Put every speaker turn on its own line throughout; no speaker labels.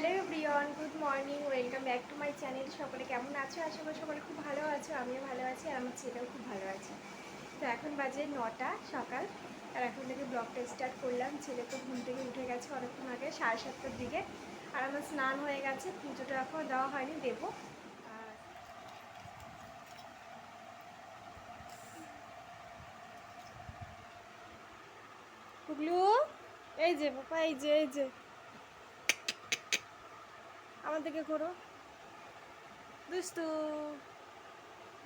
Hello Brian good morning, welcome back to my channel. সকলে কেমন আছো? আশা করি সকলে খুব ভালো আছো, আমিও ভালো আছি, আর আমার ছেলেও খুব ভালো আছে। তো এখন বাজে নটা সকাল, আর এখন থেকে ব্লগটা স্টার্ট করলাম। ছেলে তো ঘুম থেকে উঠে গেছে অনেকক্ষণ আগে, সাড়ে সাতটার দিকে, আর আমার স্নান হয়ে গেছে, পুজোটা এখনও দেওয়া হয়নি, দেবো। এই যে বাবা এই যে এই যে। আমার দিকে ঘোরো। দুস্তু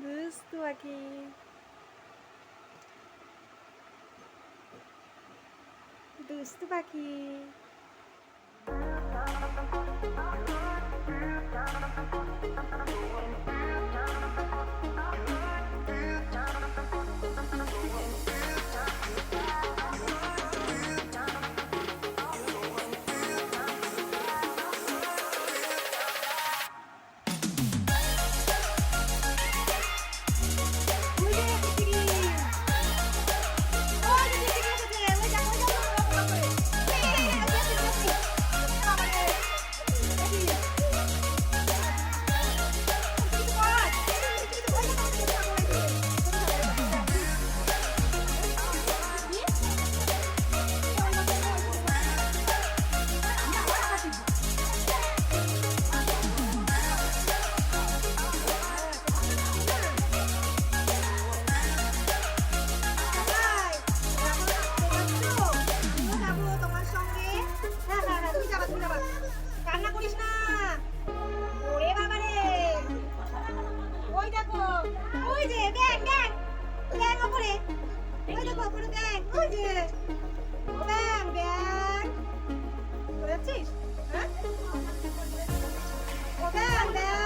দুস্তু আকি। দুস্তু পাখি। তোমার দেখো ওপরে ব্যাং ওই যে। ব্যাং ব্যাং বুঝেছিস হ্যাঁ? ও ব্যাং ব্যাং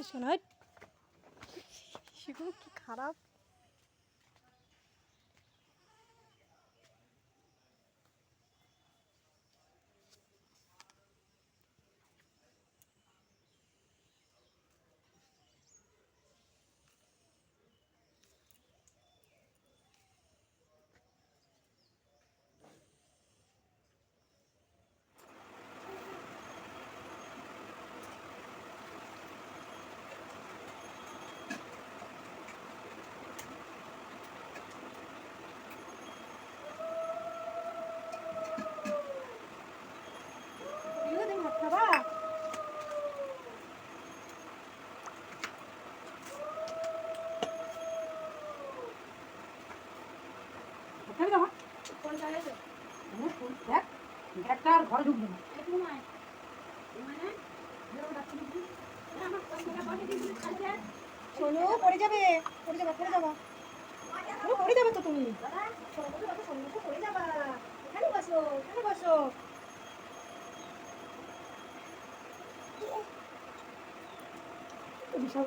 গুতাতে আসছে সেগুলো কি খারাপ?
একটা আর ঘরে ঢুকবে না। শোনো পড়ে যাবে পড়ে যাবে পড়ে যাবা। পড়ে যাবে তো তুমি। যাবা। বিশাল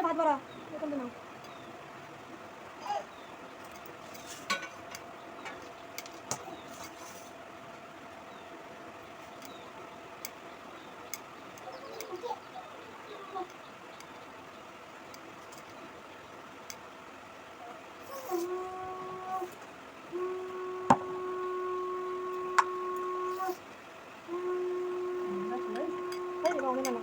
ভাত ভরা এখান থেকে নাও। না, না।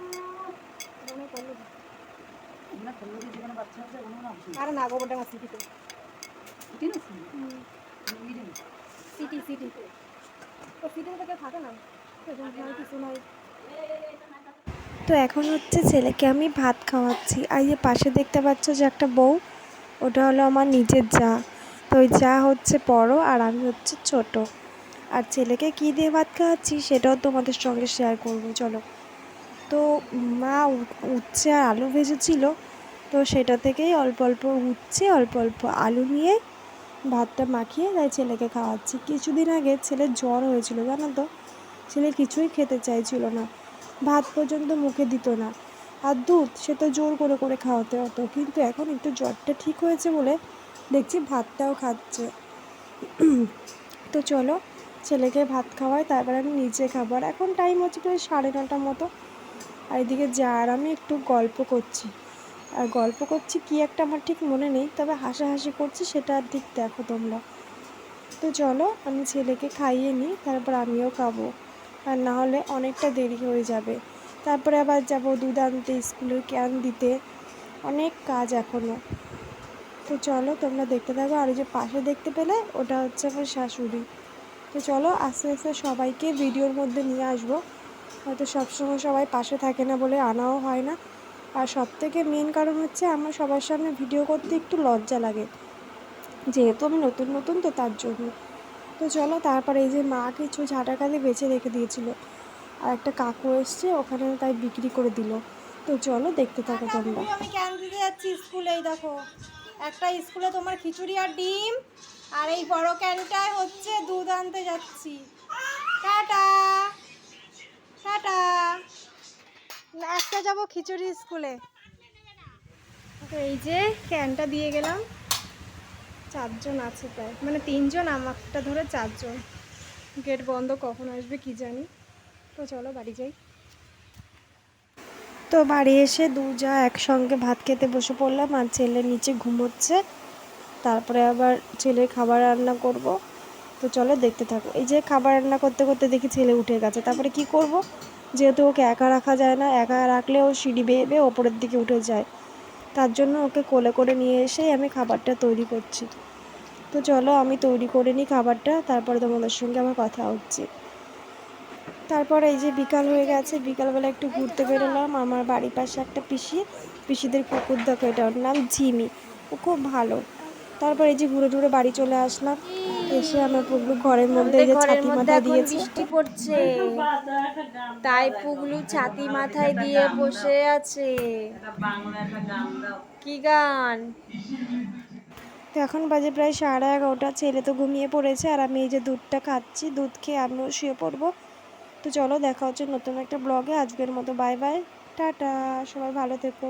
সিটি সিটি। তো কেউ থাকে না। কিছু নয়
তো এখন হচ্ছে ছেলেকে আমি ভাত খাওয়াচ্ছি। আর যে পাশে দেখতে পাচ্ছ যে একটা বউ ওটা হলো আমার নিজের যা। তো ওই যা হচ্ছে বড় আর আমি হচ্ছে ছোট। আর ছেলেকে কী দিয়ে ভাত খাওয়াচ্ছি সেটাও তোমাদের সঙ্গে শেয়ার করব চলো। তো মা উচ্ছে আর আলু ভেজেছিল। তো সেটা থেকেই অল্প অল্প উচ্ছে, অল্প অল্প আলু নিয়ে ভাতটা মাখিয়ে তাই ছেলেকে খাওয়াচ্ছি। কিছুদিন আগে ছেলের জ্বর হয়েছিল, জানো তো? ছেলে কিছুই খেতে চাইছিল না। ভাত পর্যন্ত মুখে দিত না। আর দুধ, সে তো জোর করে করে খাওয়াতে হতো। কিন্তু এখন একটু জ্বরটা ঠিক হয়েছে বলে দেখছি ভাতটাও খাচ্ছে। তো চলো, ছেলেকে ভাত খাওয়াই, তারপর আমি নিচে খাবার এখন টাইম হচ্ছে প্রায় সাড়ে নটার মতো। আর এদিকে যা আমি একটু গল্প করছি। আর গল্প করছি কি একটা আমার ঠিক মনে নেই, তবে হাসাহাসি করছি সেটা আর ঠিক দেখো তোমরা। তো চলো, আমি ছেলেকে খাইয়ে নিই, তারপর আমিও খাব। আর না হলে অনেকটা দেরি হয়ে যাবে। তারপরে আবার যাব দুধ আনতে স্কুলের ক্যান দিতে। অনেক কাজ এখনও তো চলো, তোমরা দেখতে থাকো। আর যে পাশে দেখতে পেলে, ওটা হচ্ছে আমার শাশুড়ি। তো চলো, আস্তে আস্তে সবাইকে ভিডিওর মধ্যে নিয়ে আসব। হয়তো সবসময় সবাই পাশে থাকে না বলে আনাও হয় না। আর সব থেকে মেন কারণ হচ্ছে আমার সবার সামনে ভিডিও করতে একটু লজ্জা লাগে। যেহেতু আমি নতুন নতুন তো তার জন্য। তো চলো তারপরে এই যে মা কিছু ঝাঁটাকালি বেছে রেখে দিয়েছিল। আর একটা কাকু এসছে ওখানে তাই বিক্রি করে দিল। তো চলো দেখতে থাকো তোমরা।
আমি ক্যান দিতে যাচ্ছি স্কুলে? এই দেখো একটা স্কুলে তোমার খিচুড়ি আর ডিম আর এই বড় ক্যানটায় হচ্ছে দুধ আনতে যাচ্ছি। টাটা! টাটা। একটা যাব খিচুড়ি স্কুলে। তো এই যে ক্যানটা দিয়ে গেলাম। চারজন আছে প্রায়। মানে তিনজন, আমারটা ধরে চারজন। গেট বন্ধ কখন আসবে কি জানি। তো চলো বাড়ি যাই।
তো বাড়ি এসে দু যা একসঙ্গে ভাত খেতে বসে পড়লাম আর ছেলে নিচে ঘুমোচ্ছে। তারপরে আবার ছেলের খাবার রান্না করব। তো চলো দেখতে থাকো। এই যে খাবার রান্না করতে করতে দেখি ছেলে উঠে গেছে। তারপরে কি করব? যেহেতু ওকে একা রাখা যায় না, একা রাখলে ও সিঁড়ি বেয়ে বেয়ে ওপরের দিকে উঠে যায়। তার জন্য ওকে কোলে করে নিয়ে এসেই আমি খাবারটা তৈরি করছি। তো চলো আমি তৈরি করে নিই খাবারটা, তারপরে তোমাদের সঙ্গে আমার কথা হচ্ছে। তারপর এই যে বিকাল হয়ে গেছে, বিকালবেলা একটু ঘুরতে বেরোলাম। আমার বাড়ির পাশে একটা পিসি, পিসিদের কুকুর দেখো এটা, ওর নাম ঝিমি। ও খুব ভালো। তারপর এই যে ঘুরে ঘুরে বাড়ি চলে আসলাম। এসে আমার পুগলু ঘরের মধ্যে যে ছাতি মাথায় দিয়েছে।
বৃষ্টি পড়ছে। তাই পুগলু ছাতি মাথায় দিয়ে বসে আছে। কি গান?
তো এখন বাজে প্রায় সাড়ে এগারোটা ছেলে তো ঘুমিয়ে পড়েছে আর আমি এই যে দুধটা খাচ্ছি দুধ খেয়ে আমিও শুয়ে পড়ব। তো চলো দেখা হচ্ছে নতুন একটা ব্লগে। আজকের মতো বাই বাই টাটা সবাই ভালো থেকো।